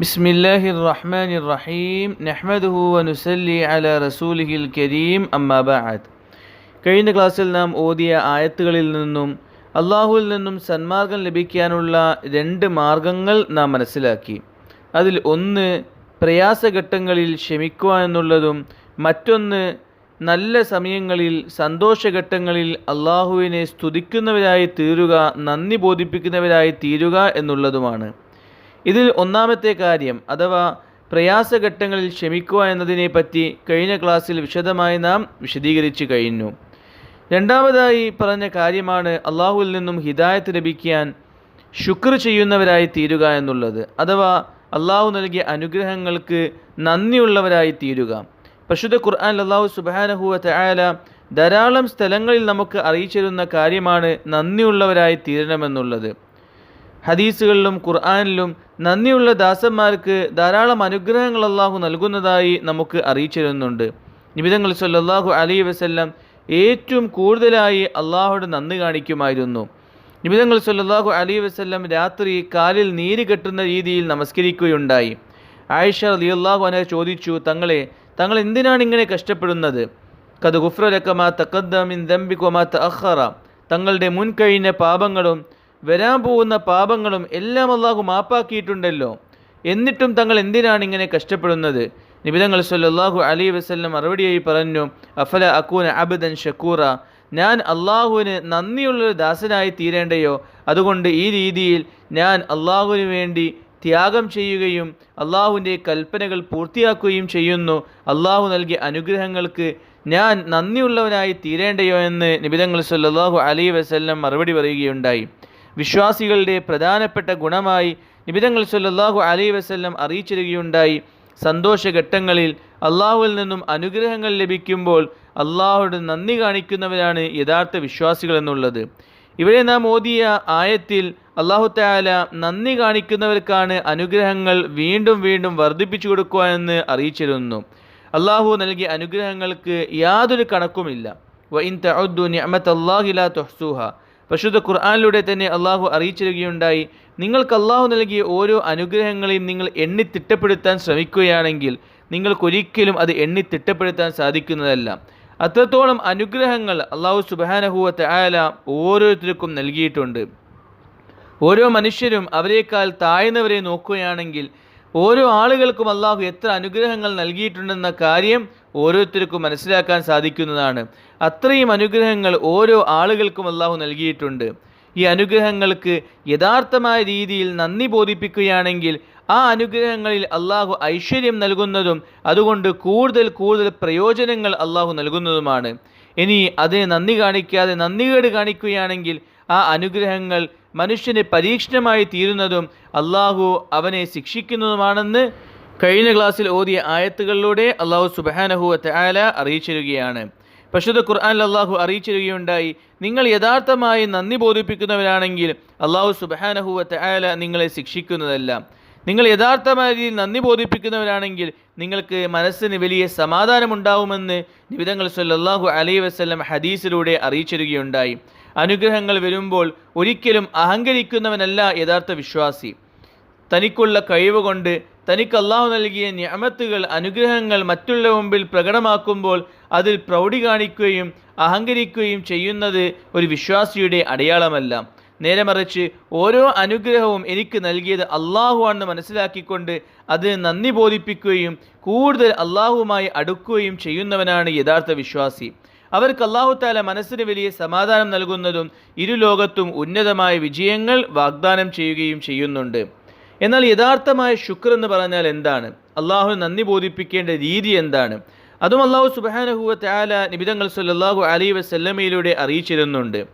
بسم الله الرحمن الرحيم نحمده ونسلي على رسوله الكريم أما بعد കഴിഞ്ഞ ക്ലാസ്സിൽ നാം ഓതിയ ആയത്തുകളിൽ നിന്നും അള്ളാഹുവിൽ നിന്നും സന്മാർഗം ലഭിക്കാനുള്ള രണ്ട് മാർഗങ്ങൾ നാം മനസ്സിലാക്കി അതിൽ ഒന്ന് പ്രയാസഘട്ടങ്ങളിൽ ക്ഷമിക്കുക എന്നുള്ളതും മറ്റൊന്ന് നല്ല സമയങ്ങളിൽ സന്തോഷഘട്ടങ്ങളിൽ അള്ളാഹുവിനെ സ്തുതിക്കുന്നവരായി തീരുക നന്ദി ബോധിപ്പിക്കുന്നവരായി തീരുക എന്നുള്ളതുമാണ് ഇതിൽ ഒന്നാമത്തെ കാര്യം അഥവാ പ്രയാസഘട്ടങ്ങളിൽ ക്ഷമിക്കുക എന്നതിനെ പറ്റി കഴിഞ്ഞ ക്ലാസ്സിൽ വിശദമായി നാം വിശദീകരിച്ചു കഴിഞ്ഞു. രണ്ടാമതായി പറഞ്ഞ കാര്യമാണ് അള്ളാഹുവിൽ നിന്നും ഹിദായത്ത് ലഭിക്കാൻ ശുക്ർ ചെയ്യുന്നവരായി തീരുക എന്നുള്ളത്. അഥവാ അള്ളാഹു നൽകിയ അനുഗ്രഹങ്ങൾക്ക് നന്ദിയുള്ളവരായി തീരുക. പരിശുദ്ധ ഖുർആൻ അള്ളാഹു സുബാനഹുവ തയാല ധാരാളം സ്ഥലങ്ങളിൽ നമുക്ക് അറിയിച്ചിരുന്ന കാര്യമാണ് നന്ദിയുള്ളവരായി തീരണമെന്നുള്ളത്. ഹദീസുകളിലും ഖുർആാനിലും നന്ദിയുള്ള ദാസന്മാർക്ക് ധാരാളം അനുഗ്രഹങ്ങൾ അള്ളാഹു നൽകുന്നതായി നമുക്ക് അറിയിച്ചിരുന്നുണ്ട്. നിബിതങ്ങൾ സല്ലാഹു അലൈ വസ്ല്ലാം ഏറ്റവും കൂടുതലായി അള്ളാഹുടെ നന്ദി കാണിക്കുമായിരുന്നു. നിബിതങ്ങൾ സല്ലാഹു അലൈ വസ്ല്ലാം രാത്രി കാലിൽ നീര് കെട്ടുന്ന രീതിയിൽ നമസ്കരിക്കുകയുണ്ടായി. ആയിഷ അലി അള്ളാഹു അനെ ചോദിച്ചു തങ്ങളെ തങ്ങൾ എന്തിനാണ് ഇങ്ങനെ കഷ്ടപ്പെടുന്നത്? കത് ഗുഫ്രലക്കമാ തക്കദ്ദമിൻ ദംബിക്കുമാ തഅഖറ തങ്ങളുടെ മുൻകഴിഞ്ഞ പാപങ്ങളും വരാൻ പോകുന്ന പാപങ്ങളും എല്ലാം അള്ളാഹു മാപ്പാക്കിയിട്ടുണ്ടല്ലോ. എന്നിട്ടും തങ്ങൾ എന്തിനാണ് ഇങ്ങനെ കഷ്ടപ്പെടുന്നത്? നിബിതങ്ങൾ സല്ലാഹു അലി വസ്ല്ലം മറുപടിയായി പറഞ്ഞു അഫല അക്കൂന അബദൻ ഷക്കൂറ? ഞാൻ അള്ളാഹുവിന് നന്ദിയുള്ളൊരു ദാസനായി തീരേണ്ടയോ? അതുകൊണ്ട് ഈ രീതിയിൽ ഞാൻ അള്ളാഹുവിന് വേണ്ടി ത്യാഗം ചെയ്യുകയും അള്ളാഹുവിന്റെ കൽപ്പനകൾ പൂർത്തിയാക്കുകയും ചെയ്യുന്നു. അള്ളാഹു നൽകിയ അനുഗ്രഹങ്ങൾക്ക് ഞാൻ നന്ദിയുള്ളവനായി തീരേണ്ടയോ? എന്ന് നിബിതങ്ങൾ സല്ലാഹു അലി വസ്ല്ലം മറുപടി പറയുകയുണ്ടായി. വിശ്വാസികളുടെ പ്രധാനപ്പെട്ട ഗുണമായി നിബിതങ്ങൾ സല്ലാഹു അലൈ വസ്ല്ലം അറിയിച്ചിരുകയുണ്ടായി സന്തോഷഘട്ടങ്ങളിൽ അള്ളാഹുവിൽ നിന്നും അനുഗ്രഹങ്ങൾ ലഭിക്കുമ്പോൾ അള്ളാഹുവിന് നന്ദി കാണിക്കുന്നവരാണ് യഥാർത്ഥ വിശ്വാസികൾ എന്നുള്ളത്. ഇവിടെ നാം ഓതിയ ആയത്തിൽ അള്ളാഹു താല നന്ദി കാണിക്കുന്നവർക്കാണ് അനുഗ്രഹങ്ങൾ വീണ്ടും വീണ്ടും വർദ്ധിപ്പിച്ചു കൊടുക്കുക എന്ന് അറിയിച്ചിരുന്നു. അള്ളാഹു നൽകിയ അനുഗ്രഹങ്ങൾക്ക് യാതൊരു കണക്കുമില്ല. വ ഇൻ തഅദ്ദു നിഅമത്ത് ലാ തുഹ്സൂഹ. പരിശുദ്ധ ഖുർആാനിലൂടെ തന്നെ അള്ളാഹു അറിയിച്ചിരിക്കുകയുണ്ടായി. നിങ്ങൾക്ക് അള്ളാഹു നൽകിയ ഓരോ അനുഗ്രഹങ്ങളെയും നിങ്ങൾ എണ്ണി തിട്ടപ്പെടുത്താൻ ശ്രമിക്കുകയാണെങ്കിൽ നിങ്ങൾക്കൊരിക്കലും അത് എണ്ണി തിട്ടപ്പെടുത്താൻ സാധിക്കുന്നതല്ല. അത്രത്തോളം അനുഗ്രഹങ്ങൾ അള്ളാഹു സുബാനഹുവത്തെ ആയാല ഓരോരുത്തർക്കും നൽകിയിട്ടുണ്ട്. ഓരോ മനുഷ്യരും അവരെക്കാൾ താഴ്ന്നവരെ നോക്കുകയാണെങ്കിൽ ഓരോ ആളുകൾക്കും അള്ളാഹു എത്ര അനുഗ്രഹങ്ങൾ നൽകിയിട്ടുണ്ടെന്ന കാര്യം ഓരോരുത്തർക്കും മനസ്സിലാക്കാൻ സാധിക്കുന്നതാണ്. അത്രയും അനുഗ്രഹങ്ങൾ ഓരോ ആളുകൾക്കും അള്ളാഹു നൽകിയിട്ടുണ്ട്. ഈ അനുഗ്രഹങ്ങൾക്ക് യഥാർത്ഥമായ രീതിയിൽ നന്ദി ബോധിപ്പിക്കുകയാണെങ്കിൽ ആ അനുഗ്രഹങ്ങളിൽ അള്ളാഹു ഐശ്വര്യം നൽകുന്നതും അതുകൊണ്ട് കൂടുതൽ കൂടുതൽ പ്രയോജനങ്ങൾ അള്ളാഹു നൽകുന്നതുമാണ്. ഇനി അതിന് നന്ദി കാണിക്കാതെ നന്ദികേട് കാണിക്കുകയാണെങ്കിൽ ആ അനുഗ്രഹങ്ങൾ മനുഷ്യന് പരീക്ഷണമായി തീരുന്നതും അള്ളാഹു അവനെ ശിക്ഷിക്കുന്നതുമാണെന്ന് കഴിഞ്ഞ ക്ലാസ്സിൽ ഓതിയ ആയത്തുകളിലൂടെ അള്ളാഹു സുബാനഹുവത്ത് ആല അറിയിച്ചിരുകയാണ്. പശുദ് ഖുർആൻ അള്ളാഹു അറിയിച്ചിരുകയുണ്ടായി. നിങ്ങൾ യഥാർത്ഥമായി നന്ദി ബോധിപ്പിക്കുന്നവരാണെങ്കിൽ അള്ളാഹു സുബാനഹുവത്ത് ആല നിങ്ങളെ ശിക്ഷിക്കുന്നതല്ല. നിങ്ങൾ യഥാർത്ഥമായ രീതിയിൽ നന്ദി ബോധിപ്പിക്കുന്നവരാണെങ്കിൽ നിങ്ങൾക്ക് മനസ്സിന് വലിയ സമാധാനമുണ്ടാവുമെന്ന് നിബിതങ്ങൾ സല്ലാഹു അലൈ വസ്ലം ഹദീസിലൂടെ അറിയിച്ചിരുകയുണ്ടായി. അനുഗ്രഹങ്ങൾ വരുമ്പോൾ ഒരിക്കലും അഹങ്കരിക്കുന്നവനല്ല യഥാർത്ഥ വിശ്വാസി. തനിക്കുള്ള കഴിവ് കൊണ്ട് തനിക്ക് അള്ളാഹു നൽകിയ ഞാമത്തുകൾ അനുഗ്രഹങ്ങൾ മറ്റുള്ള മുമ്പിൽ പ്രകടമാക്കുമ്പോൾ അതിൽ പ്രൗഢി കാണിക്കുകയും അഹങ്കരിക്കുകയും ചെയ്യുന്നത് ഒരു വിശ്വാസിയുടെ അടയാളമല്ല. നേരെ മറിച്ച് ഓരോ അനുഗ്രഹവും എനിക്ക് നൽകിയത് അള്ളാഹു ആണെന്ന് മനസ്സിലാക്കിക്കൊണ്ട് അത് നന്ദി ബോധിപ്പിക്കുകയും കൂടുതൽ അള്ളാഹുവുമായി അടുക്കുകയും ചെയ്യുന്നവനാണ് യഥാർത്ഥ വിശ്വാസി. അവർക്ക് അള്ളാഹു താല മനസ്സിന് വലിയ സമാധാനം നൽകുന്നതും ഇരു ലോകത്തും ഉന്നതമായ വിജയങ്ങൾ വാഗ്ദാനം ചെയ്യുകയും ചെയ്യുന്നുണ്ട്. എന്നാൽ യഥാർത്ഥമായ ശുക്ർ എന്ന് പറഞ്ഞാൽ എന്താണ്? അള്ളാഹു നന്ദി ബോധിപ്പിക്കേണ്ട രീതി എന്താണ്? അതും അള്ളാഹു സുബാനഹുവ താല നിബിതങ്ങൾ സല്ലാഹു അലി വസല്ലമയിലൂടെ അറിയിച്ചിരുന്നുണ്ട്.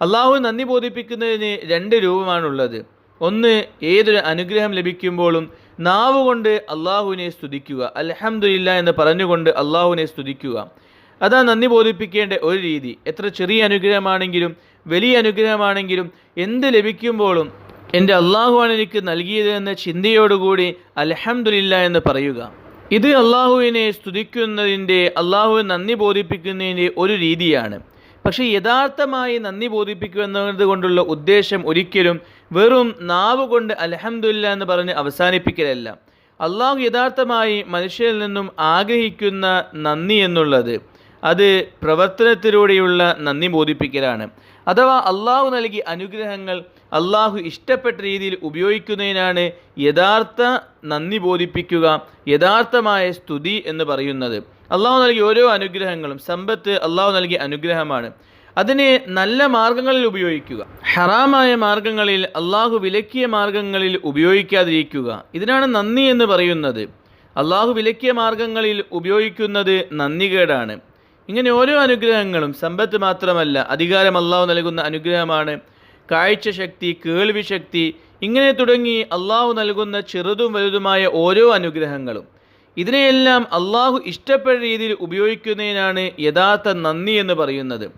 അള്ളാഹു നന്ദി ബോധിപ്പിക്കുന്നതിന് രണ്ട് രൂപമാണുള്ളത്. ഒന്ന് ഏതൊരു അനുഗ്രഹം ലഭിക്കുമ്പോഴും നാവ് കൊണ്ട് അള്ളാഹുവിനെ സ്തുതിക്കുക. അലഹമില്ല എന്ന് പറഞ്ഞുകൊണ്ട് അള്ളാഹുവിനെ സ്തുതിക്കുക. അതാ നന്ദി ബോധിപ്പിക്കേണ്ട ഒരു രീതി. എത്ര ചെറിയ അനുഗ്രഹമാണെങ്കിലും വലിയ അനുഗ്രഹമാണെങ്കിലും എന്ത് ലഭിക്കുമ്പോഴും എന്റെ അള്ളാഹുവാണ് എനിക്ക് നൽകിയതെന്ന ചിന്തയോടുകൂടി അലഹമുല്ല എന്ന് പറയുക. ഇത് അള്ളാഹുവിനെ സ്തുതിക്കുന്നതിന്റെ അള്ളാഹുവിന് നന്ദി ബോധിപ്പിക്കുന്നതിന്റെ ഒരു രീതിയാണ്. പക്ഷേ യഥാർത്ഥമായി നന്ദി ബോധിപ്പിക്കുക എന്നത് കൊണ്ടുള്ള ഉദ്ദേശം ഒരിക്കലും വെറും നാവ് കൊണ്ട് അലഹമുല്ല എന്ന് പറഞ്ഞ് അവസാനിപ്പിക്കലല്ല. അള്ളാഹു യഥാർത്ഥമായി മനുഷ്യരിൽ നിന്നും ആഗ്രഹിക്കുന്ന നന്ദി എന്നുള്ളത് അത് പ്രവർത്തനത്തിലൂടെയുള്ള നന്ദി ബോധിപ്പിക്കലാണ്. അഥവാ അള്ളാഹു നൽകിയ അനുഗ്രഹങ്ങൾ അള്ളാഹു ഇഷ്ടപ്പെട്ട രീതിയിൽ ഉപയോഗിക്കുന്നതിനാണ് യഥാർത്ഥ നന്ദി ബോധിപ്പിക്കുക യഥാർത്ഥമായ സ്തുതി എന്ന് പറയുന്നത്. അള്ളാഹു നൽകിയ ഓരോ അനുഗ്രഹങ്ങളും സമ്പത്ത് അള്ളാഹു നൽകിയ അനുഗ്രഹമാണ്. അതിനെ നല്ല മാർഗങ്ങളിൽ ഉപയോഗിക്കുക. ഹറാമായ മാർഗങ്ങളിൽ അള്ളാഹു വിലക്കിയ മാർഗങ്ങളിൽ ഉപയോഗിക്കാതിരിക്കുക. ഇതിനാണ് നന്ദി എന്ന് പറയുന്നത്. അള്ളാഹു വിലക്കിയ മാർഗങ്ങളിൽ ഉപയോഗിക്കുന്നത് നന്ദികേടാണ്. ഇങ്ങനെ ഓരോ അനുഗ്രഹങ്ങളും സമ്പത്ത് മാത്രമല്ല അധികാരം അള്ളാഹു നൽകുന്ന അനുഗ്രഹമാണ്. കാഴ്ച ശക്തി കേൾവി ശക്തി ഇങ്ങനെ തുടങ്ങി അള്ളാഹു നൽകുന്ന ചെറുതും വലുതുമായ ഓരോ അനുഗ്രഹങ്ങളും. ഇതിനെയെല്ലാം അള്ളാഹു ഇഷ്ടപ്പെട്ട രീതിയിൽ ഉപയോഗിക്കുന്നതിനാണ് യഥാർത്ഥ നന്ദി എന്ന് പറയുന്നത്.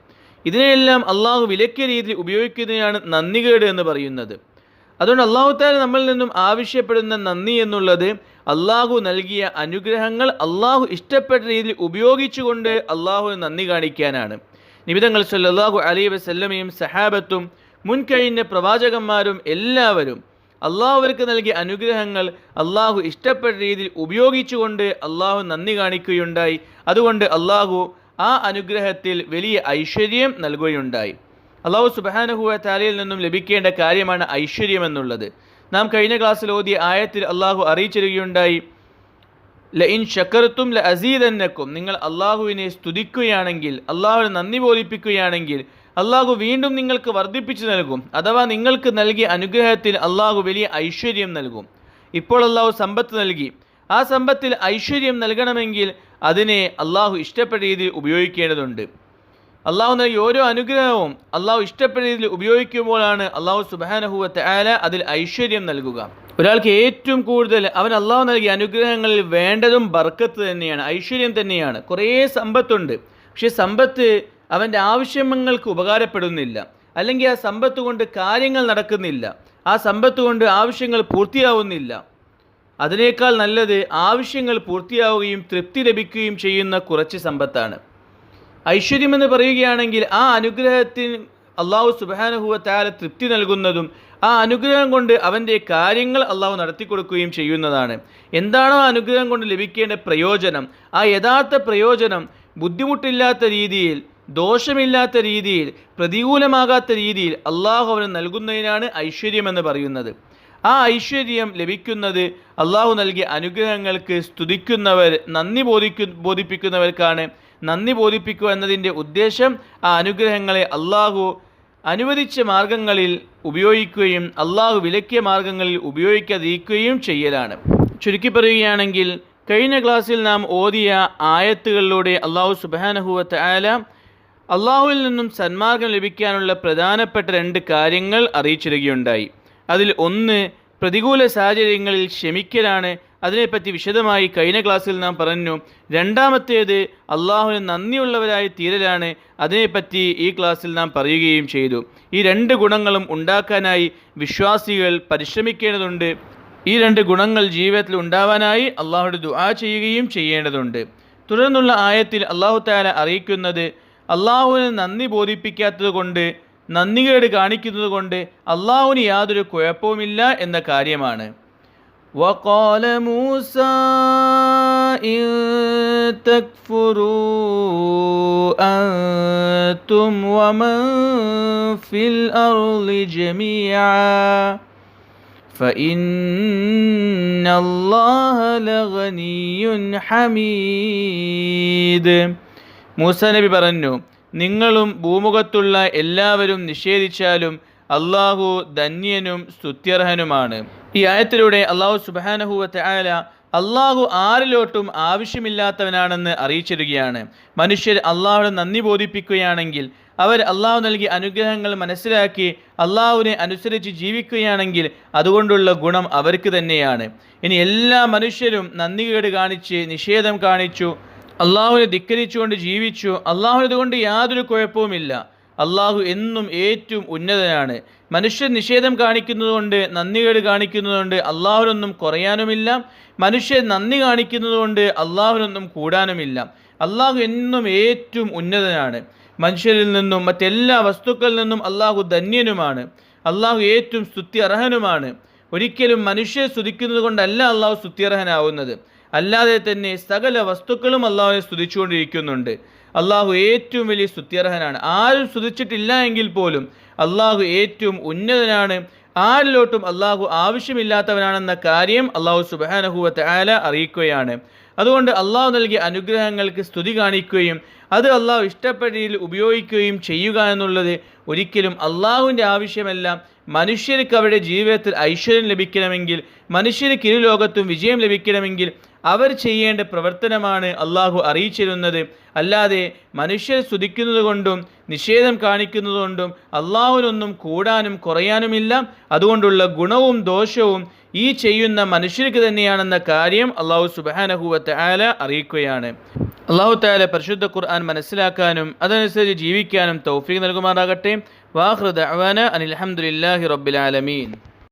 ഇതിനെയെല്ലാം അള്ളാഹു വിലക്കിയ രീതിയിൽ ഉപയോഗിക്കുന്നതിനാണ് നന്ദികേട് എന്ന് പറയുന്നത്. അതുകൊണ്ട് അള്ളാഹു താല നമ്മളിൽ നിന്നും ആവശ്യപ്പെടുന്ന നന്ദി എന്നുള്ളത് അള്ളാഹു നൽകിയ അനുഗ്രഹങ്ങൾ അള്ളാഹു ഇഷ്ടപ്പെട്ട രീതിയിൽ ഉപയോഗിച്ചുകൊണ്ട് അള്ളാഹുവിന് നന്ദി കാണിക്കാനാണ്. നിബിതങ്ങൾ സല്ലാഹു അലൈഹി വസല്ലമയും സഹാബത്തും മുൻകഴിഞ്ഞ പ്രവാചകന്മാരും എല്ലാവരും അള്ളാഹുവർക്ക് നൽകിയ അനുഗ്രഹങ്ങൾ അള്ളാഹു ഇഷ്ടപ്പെട്ട രീതിയിൽ ഉപയോഗിച്ചുകൊണ്ട് അള്ളാഹു നന്ദി കാണിക്കുകയുണ്ടായി. അതുകൊണ്ട് അള്ളാഹു ആ അനുഗ്രഹത്തിൽ വലിയ ഐശ്വര്യം നൽകുകയുണ്ടായി. അള്ളാഹു സുബാനഹുവ താലയിൽ നിന്നും ലഭിക്കേണ്ട കാര്യമാണ് ഐശ്വര്യം എന്നുള്ളത്. നാം കഴിഞ്ഞ ക്ലാസ്സിൽ ഓതിയ ആയത്തിൽ അള്ളാഹു അറിയിച്ചിരിക്കുകയുണ്ടായി ല ഇൻ ഷക്കർത്തും ല അസീദന്നക്കും നിങ്ങൾ അള്ളാഹുവിനെ സ്തുതിക്കുകയാണെങ്കിൽ അള്ളാഹുവിനെ നന്ദി ബോധിപ്പിക്കുകയാണെങ്കിൽ അള്ളാഹു വീണ്ടും നിങ്ങൾക്ക് വർദ്ധിപ്പിച്ചു നൽകും അഥവാ നിങ്ങൾക്ക് നൽകിയ അനുഗ്രഹത്തിൽ അള്ളാഹു വലിയ ഐശ്വര്യം നൽകും. ഇപ്പോൾ അള്ളാഹു സമ്പത്ത് നൽകി. ആ സമ്പത്തിൽ ഐശ്വര്യം നൽകണമെങ്കിൽ അതിനെ അള്ളാഹു ഇഷ്ടപ്പെട്ട രീതിയിൽ ഉപയോഗിക്കേണ്ടതുണ്ട്. അള്ളാഹു നൽകിയ ഓരോ അനുഗ്രഹവും അള്ളാഹു ഇഷ്ടപ്പെട്ട രീതിയിൽ ഉപയോഗിക്കുമ്പോഴാണ് അള്ളാഹു സുബാനഹുവത്തെ ആല അതിൽ ഐശ്വര്യം നൽകുക. ഒരാൾക്ക് ഏറ്റവും കൂടുതൽ അവൻ അള്ളാഹു നൽകിയ അനുഗ്രഹങ്ങളിൽ വേണ്ടതും ബർക്കത്ത് തന്നെയാണ് ഐശ്വര്യം തന്നെയാണ്. കുറേ സമ്പത്തുണ്ട്. പക്ഷേ സമ്പത്ത് അവന്റെ ആവശ്യങ്ങൾക്ക് ഉപകാരപ്പെടുന്നില്ല. അല്ലെങ്കിൽ ആ സമ്പത്ത് കൊണ്ട് കാര്യങ്ങൾ നടക്കുന്നില്ല. ആ സമ്പത്ത് കൊണ്ട് ആവശ്യങ്ങൾ പൂർത്തിയാവുന്നില്ല. അതിനേക്കാൾ നല്ലത് ആവശ്യങ്ങൾ പൂർത്തിയാവുകയും തൃപ്തി ലഭിക്കുകയും ചെയ്യുന്ന കുറച്ച് സമ്പത്താണ്. ഐശ്വര്യമെന്ന് പറയുകയാണെങ്കിൽ ആ അനുഗ്രഹത്തിന് അള്ളാഹു സുബാനുഹുവത്താല തൃപ്തി നൽകുന്നതും ആ അനുഗ്രഹം കൊണ്ട് അവന്റെ കാര്യങ്ങൾ അള്ളാഹു നടത്തിക്കൊടുക്കുകയും ചെയ്യുന്നതാണ്. എന്താണോ ആ അനുഗ്രഹം കൊണ്ട് ലഭിക്കേണ്ട പ്രയോജനം? ആ യഥാർത്ഥ പ്രയോജനം ബുദ്ധിമുട്ടില്ലാത്ത രീതിയിൽ ദോഷമില്ലാത്ത രീതിയിൽ പ്രതികൂലമാകാത്ത രീതിയിൽ അള്ളാഹു അവന് നൽകുന്നതിനാണ് ഐശ്വര്യമെന്ന് പറയുന്നത്. ആ ഐശ്വര്യം ലഭിക്കുന്നത് അള്ളാഹു നൽകിയ അനുഗ്രഹങ്ങൾക്ക് സ്തുതിക്കുന്നവർ നന്ദി ബോധിക്കു ബോധിപ്പിക്കുന്നവർക്കാണ്. നന്ദി ബോധിപ്പിക്കുക എന്നതിന്റെ ഉദ്ദേശം ആ അനുഗ്രഹങ്ങളെ അള്ളാഹു അനുവദിച്ച മാർഗങ്ങളിൽ ഉപയോഗിക്കുകയും അള്ളാഹു വിലക്കിയ മാർഗങ്ങളിൽ ഉപയോഗിക്കാതിരിക്കുകയും ചെയ്യലാണ്. ചുരുക്കി പറയുകയാണെങ്കിൽ കഴിഞ്ഞ ക്ലാസ്സിൽ നാം ഓതിയ ആയത്തുകളിലൂടെ അള്ളാഹു സുബാനഹുവത്ത് ആല അള്ളാഹുവിൽ നിന്നും സന്മാർഗം ലഭിക്കാനുള്ള പ്രധാനപ്പെട്ട രണ്ട് കാര്യങ്ങൾ അറിയിച്ചിരിക്കുകയുണ്ടായി. അതിൽ ഒന്ന് പ്രതികൂല സാഹചര്യങ്ങളിൽ ക്ഷമിക്കലാണ്. അതിനെപ്പറ്റി വിശദമായി കഴിഞ്ഞ ക്ലാസ്സിൽ നാം പറഞ്ഞു രണ്ടാമത്തേത് അള്ളാഹുവിന് നന്ദിയുള്ളവരായി തീരലാണ്. അതിനെപ്പറ്റി ഈ ക്ലാസ്സിൽ നാം പറയുകയും ചെയ്തു. ഈ രണ്ട് ഗുണങ്ങളും ഉണ്ടാക്കാനായി വിശ്വാസികൾ പരിശ്രമിക്കേണ്ടതുണ്ട്. ഈ രണ്ട് ഗുണങ്ങൾ ജീവിതത്തിൽ ഉണ്ടാവാനായി അള്ളാഹുടെ ദുആ ചെയ്യുകയും ചെയ്യേണ്ടതുണ്ട്. തുടർന്നുള്ള ആയത്തിൽ അള്ളാഹു താല അറിയിക്കുന്നത് അള്ളാഹുവിന് നന്ദി ബോധിപ്പിക്കാത്തത് കൊണ്ട് നന്ദികേട് കാണിക്കുന്നത് കൊണ്ട് അള്ളാഹുവിന് യാതൊരു കുഴപ്പവുമില്ല എന്ന കാര്യമാണ്. وقال موسى إن تكفروا أنتم ومن في الأرض جميعا فإن الله لغني حميد മൂസ നബി പറഞ്ഞു നിങ്ങളും ഭൂമുഖത്തുള്ള എല്ലാവരും നിഷേധിച്ചാലും അള്ളാഹു ധന്യനും സ്തുത്യർഹനുമാണ് ഈ ആയത്തിലൂടെ അള്ളാഹു സുബാനഹുവത്തെ ആയ അള്ളാഹു ആരിലോട്ടും ആവശ്യമില്ലാത്തവനാണെന്ന് അറിയിച്ചിരുകയാണ് മനുഷ്യർ അള്ളാഹുടെ നന്ദി ബോധിപ്പിക്കുകയാണെങ്കിൽ അവർ അള്ളാഹു നൽകിയ അനുഗ്രഹങ്ങൾ മനസ്സിലാക്കി അള്ളാഹുവിനെ അനുസരിച്ച് ജീവിക്കുകയാണെങ്കിൽ അതുകൊണ്ടുള്ള ഗുണം അവർക്ക് തന്നെയാണ്. ഇനി എല്ലാ മനുഷ്യരും നന്ദികേട് കാണിച്ച് നിഷേധം കാണിച്ചു അള്ളാഹുവിനെ ധിക്കരിച്ചുകൊണ്ട് ജീവിച്ചു അള്ളാഹുവിനെ കൊണ്ട് യാതൊരു കുഴപ്പവുമില്ല. അള്ളാഹു എന്നും ഏറ്റവും ഉന്നതനാണ്. മനുഷ്യർ നിഷേധം കാണിക്കുന്നതുകൊണ്ട് നന്ദികേട് കാണിക്കുന്നതുകൊണ്ട് അള്ളാഹുനൊന്നും കുറയാനുമില്ല. മനുഷ്യർ നന്ദി കാണിക്കുന്നതുകൊണ്ട് അള്ളാഹുനൊന്നും കൂടാനുമില്ല. അള്ളാഹു എന്നും ഏറ്റവും ഉന്നതനാണ്. മനുഷ്യരിൽ നിന്നും മറ്റെല്ലാ വസ്തുക്കളിൽ നിന്നും അള്ളാഹു ധന്യനുമാണ്. അള്ളാഹു ഏറ്റവും സ്തുതി അർഹനുമാണ് ഒരിക്കലും മനുഷ്യരെ സ്തുതിക്കുന്നത് കൊണ്ടല്ല അള്ളാഹു സ്തുത്യർഹനാവുന്നത്. അല്ലാതെ തന്നെ സകല വസ്തുക്കളും അള്ളാഹുവിനെ സ്തുതിച്ചുകൊണ്ടിരിക്കുന്നുണ്ട്. അള്ളാഹു ഏറ്റവും വലിയ സ്തുത്യർഹനാണ്. ആരും സ്തുതിച്ചിട്ടില്ല എങ്കിൽ പോലും അള്ളാഹു ഏറ്റവും ഉന്നതനാണ്. ആരിലോട്ടും അള്ളാഹു ആവശ്യമില്ലാത്തവനാണെന്ന കാര്യം അള്ളാഹു സുബാനഹുവത്തെ ആല അറിയിക്കുകയാണ്. അതുകൊണ്ട് അള്ളാഹു നൽകിയ അനുഗ്രഹങ്ങൾക്ക് സ്തുതി കാണിക്കുകയും അത് അള്ളാഹു ഇഷ്ടപ്പെട്ട രീതിയിൽ ഉപയോഗിക്കുകയും ചെയ്യുക എന്നുള്ളത് ഒരിക്കലും അള്ളാഹുവിന്റെ ആവശ്യമല്ല. മനുഷ്യർക്ക് അവരുടെ ജീവിതത്തിൽ ഐശ്വര്യം ലഭിക്കണമെങ്കിൽ മനുഷ്യർക്ക് ഇരു ലോകത്തും വിജയം ലഭിക്കണമെങ്കിൽ അവർ ചെയ്യേണ്ട പ്രവർത്തനമാണ് അള്ളാഹു അറിയിച്ചിരുന്നത്. അല്ലാതെ മനുഷ്യർ സ്തുതിക്കുന്നത് കൊണ്ടും നിഷേധം കാണിക്കുന്നതുകൊണ്ടും അള്ളാഹുവിനൊന്നും കൂടാനും കുറയാനുമില്ല. അതുകൊണ്ടുള്ള ഗുണവും ദോഷവും ഈ ചെയ്യുന്ന മനുഷ്യർക്ക് തന്നെയാണെന്ന കാര്യം അള്ളാഹു സുബാനഹുവത്തെ ആല അറിയിക്കുകയാണ്. അള്ളാഹു താല പരിശുദ്ധ ഖുർആൻ മനസ്സിലാക്കാനും അതനുസരിച്ച് ജീവിക്കാനും തൗഫീഖ് നൽകുമാറാകട്ടെ. വാഹൃദ് അവാന അനിൽഹമുല്ലാഹി റബ്ബിൽ ആലമീൻ.